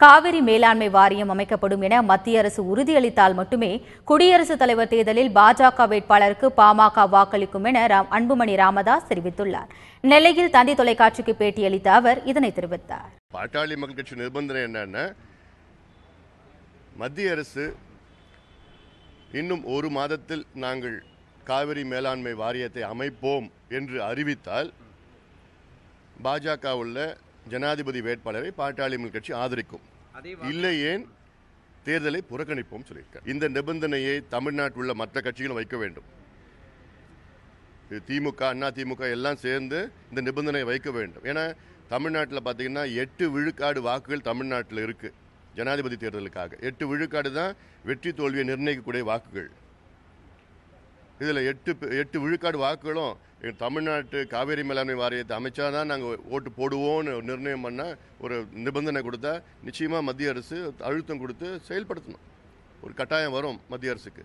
காவிரி மேலாண்மை வாரியம் அமைக்கப்படும் என மத்திய அரசு உறுதியளித்தால் மட்டுமே குடியரசுத் தலைவர் தேர்தலில் பாஜக வேட்பாளருக்கு பாமக வாக்களிக்கும் என அன்புமணி ராமதாஸ் தெரிவித்துள்ளார். நெல்லையில் தந்தி தொலைக்காட்சிக்கு பேட்டியளித்த அவர் இதனை தெரிவித்தார். பாட்டாளி மக்கள் கட்சி நிபந்தனை என்னன்னா மத்திய அரசு இன்னும் ஒரு மாதத்தில் நாங்கள் காவிரி மேலாண்மை வாரியத்தை அமைப்போம் என்று அறிவித்தால் பாஜக உள்ள ஜனாதிபதி வேட்பாளரை பாட்டாளி மக்கள் கட்சி ஆதரிக்கும். இல்லை ஏன் தேர்தலை புறக்கணிப்போம் சொல்லியிருக்கார். இந்த நிபந்தனையை தமிழ்நாட்டில் உள்ள மற்ற கட்சிகளும் வைக்க வேண்டும். திமுக அண்ணா திமுக எல்லாம் சேர்ந்து இந்த நிபந்தனை வைக்க வேண்டும். ஏன்னா தமிழ்நாட்டில் பார்த்தீங்கன்னா எட்டு விழுக்காடு வாக்குகள் தமிழ்நாட்டில் இருக்கு ஜனாதிபதி தேர்தலுக்காக. எட்டு விழுக்காடு தான் வெற்றி தோல்வியை நிர்ணயிக்கக்கூடிய வாக்குகள். இதில் எட்டு எட்டு விழுக்காடு வாக்குகளும் தமிழ்நாட்டு காவேரி மேலாண்மை வாரியத்தை அமைச்சா தான் நாங்கள் ஓட்டு போடுவோம்னு நிர்ணயம் பண்ண ஒரு நிபந்தனை கொடுத்தா நிச்சயமாக மத்திய அரசு அழுத்தம் கொடுத்து செயல்படுத்தணும். ஒரு கட்டாயம் வரும் மத்திய அரசுக்கு.